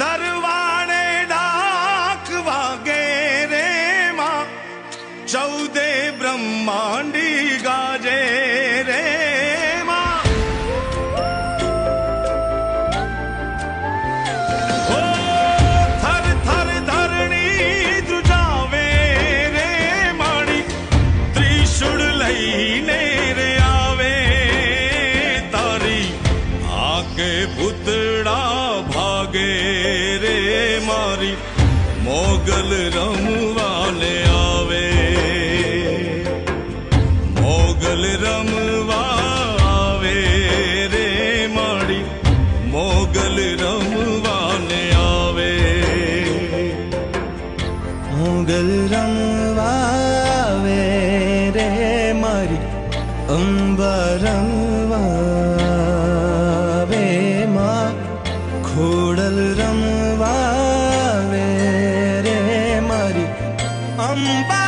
ರಾಣೇ ಡಾಕೇ rhema ಚೌದೇ ಬ್ರಹ್ಮಾಂಡಿ ಗಾಜೇ ರೇ ಮರ ಥರ ಧರಣಿ ರೇಮಾಣಿ ತ್ರಿಶು ಲೇರ ವೇ ತೀ ಆಗ ಭೂತಡಾ ಭಾಗ ਵਾਰੀ ਮੋਗਲ ਰਮ ਵਾਲੇ ਆਵੇ ਮੋਗਲ ਰਮ ਵਾਵੇ ਰੇ ਮਾੜੀ ਮੋਗਲ ਰਮ ਵਾਲੇ ਆਵੇ ਮੋਗਲ ਰਮ ਵਾਵੇ ਰੇ ਮਾੜੀ ਅੰਬਰਮ ਵਾਵੇ ਮਾ ਖੋੜਲ ਰਮ somebody